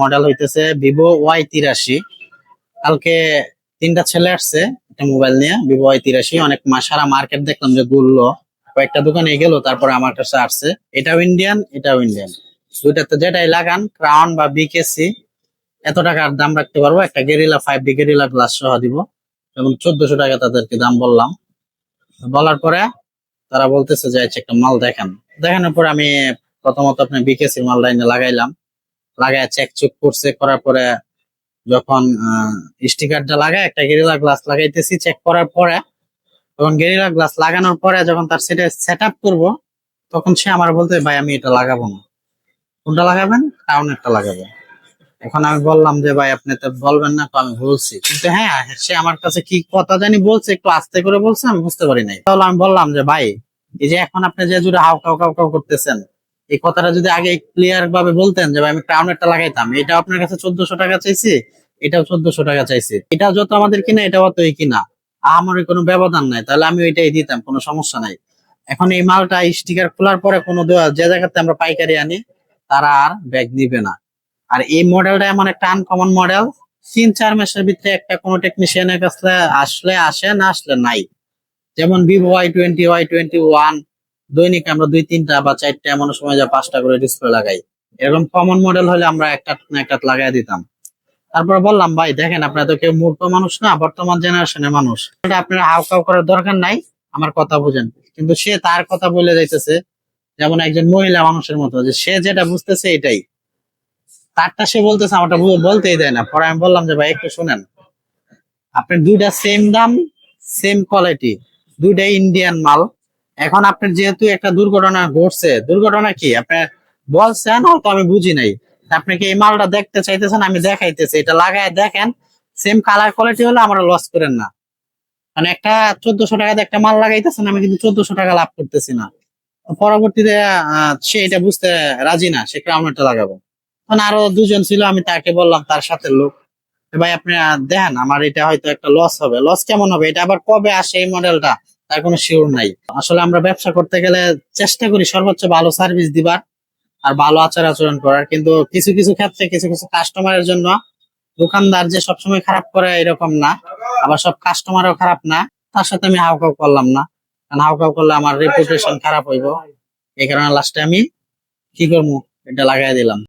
Model হইতেছে Vivo Y তিরাশি। কালকে তিনটা ছেলে আসছে একটা মোবাইল নিয়ে ভিভো ওয়াই তিরাশি। অনেক সারা মার্কেট দেখলাম যে ঘুরলো। কয়েকটা দোকানে গেল, তারপরে আমার কাছে আসছে। এটাও ইন্ডিয়ান এটাও ইন্ডিয়ান দুইটাতে যেটাই লাগান ক্রাউন বা বিকেসি এত টাকার দাম রাখতে পারব। একটা gorilla five D gorilla glass সহ দিব। এবং চোদ্দশো টাকা তাদেরকে দাম বললাম। বলার পরে তারা বলতেছে যে আচ্ছা একটা মাল দেখেন। দেখানোর পরে আমি প্রথমত আপনি বিকেসির মাল লাইনে লাগাইলাম। লাগাই চেক চুক করছে, করার পরে যখন স্টিকারটা লাগায়, একটা গেরিলা গ্লাস লাগাইতেছি চেক করার পরে তখন গেরিলা গ্লাস লাগানোর পরে যখন তার সেটা সেট আপ করব, তখন সে আমার বলতে, ভাই, আমি এটা লাগাবো না। কোনটা লাগাবেন? কারণ একটা লাগাবো। এখন আমি বললাম যে, ভাই, আপনি তো বলবেন না, তো আমি বলছি। কিন্তু হ্যাঁ সে আমার কাছে কি কথা জানি বলছে, একটু আস্তে করে বলছে, আমি বুঝতে পারি নাই। তাহলে আমি বললাম যে, ভাই, এই যে এখন আপনি যে জুড়ে হাউ, কাউ কাউ কাউ করতেছেন এই কথাটা যদি আগে ক্লিয়ার ভাবে বলতেন যে আমি ক্রাউনেরটা লাগাইতাম। এটা আপনার কাছে চোদ্দশো টাকা চাইছি, এটাও চোদ্দশো টাকা চাইছি। এটা যত আমাদের কিনা, এটা অতই কিনা। আমার কোনো ব্যবধান নাই, তাহলে আমি ওইটাই দিতাম, কোনো সমস্যা নাই। এখন এই মালটা স্টিকার খোলার পরে কোনো যে জায়গাতে আমরা পাইকারি আনি, তারা আর ব্যাগ নিবে না। আর এই মডেলটা এমন একটা আনকমন মডেল তিন, চার মাসের ভিতরে একটা কোনো টেকনিশিয়ানের কাছে আসলে, আসে না আসলে নাই। যেমন Vivo Y twenty Y twenty one দৈনিক আমরা দুই, তিনটা বা চারটা এমন সময় যা পাঁচটা করে ডিসপ্লে লাগাই। এরকম কমন মডেল হলে আমরা একটা না একটা লাগাই দিতাম। তারপর বললাম, ভাই, দেখেন, আপনারা তো কেউ মূর্খ মানুষ না, বর্তমান জেনারেশনের মানুষ। আপনারা হাউ কাউ করার দরকার নাই, আমার কথা বুঝেন। কিন্তু সে তার কথা বলে যাইতেছে, যেমন একজন মহিলা মানুষের মতো, যে সে যেটা বুঝতেছে এটাই। তারটা সে বলতেছে, আমারটা বলতেই দেয় না। পরে আমি বললাম যে, ভাই, একটু শুনেন, আপনি দুইটা সেম দাম সেম কোয়ালিটি দুইটাই ইন্ডিয়ান মাল এখন আপনার যেহেতু একটা দুর্ঘটনা ঘটছে, দুর্ঘটনা কি? আপনি বলছেন, হয়তো আমি বুঝি নাই। আপনি কি এই মালটা দেখতে চাইতেছেন, আমি দেখাইতেছি। এটা লাগায় দেখেন সেম কালার কোয়ালিটি হলে আমরা লস করেন না। মানে একটা চোদ্দশো টাকাতে একটা মাল লাগাইতেছেন, আমি কিন্তু চোদ্দশো টাকা লাভ করতেছি না। পরবর্তীতে সে এটা বুঝতে রাজি না, সে ক্রাউনেরটা লাগাবো। তখন আরও দুজন ছিল, আমি তাকে বললাম, তার সাথে লোক, ভাই, আপনি দেখেন, আমার এটা হয়তো একটা লস হবে। লস কেমন হবে? এটা আবার কবে আসে এই মডেলটা তার কোনো শিওর নাই। আসলে আমরা ব্যবসা করতে গেলে চেষ্টা করি সর্বোচ্চ ভালো সার্ভিস দিবার আর ভালো আচার আচরণ করার। কিন্তু কিছু কিছু ক্ষেত্রে কিছু কিছু কাস্টমারের জন্য দোকানদার যে সবসময় খারাপ করে এরকম না, আবার সব কাস্টমারও খারাপ না, তার সাথে আমি হাউকাউ করলাম না। কারণ হাউকাউ করলে আমার রেপুটেশন খারাপ হইব। এই কারণে লাস্টে আমি কি করব? এটা লাগাই দিলাম।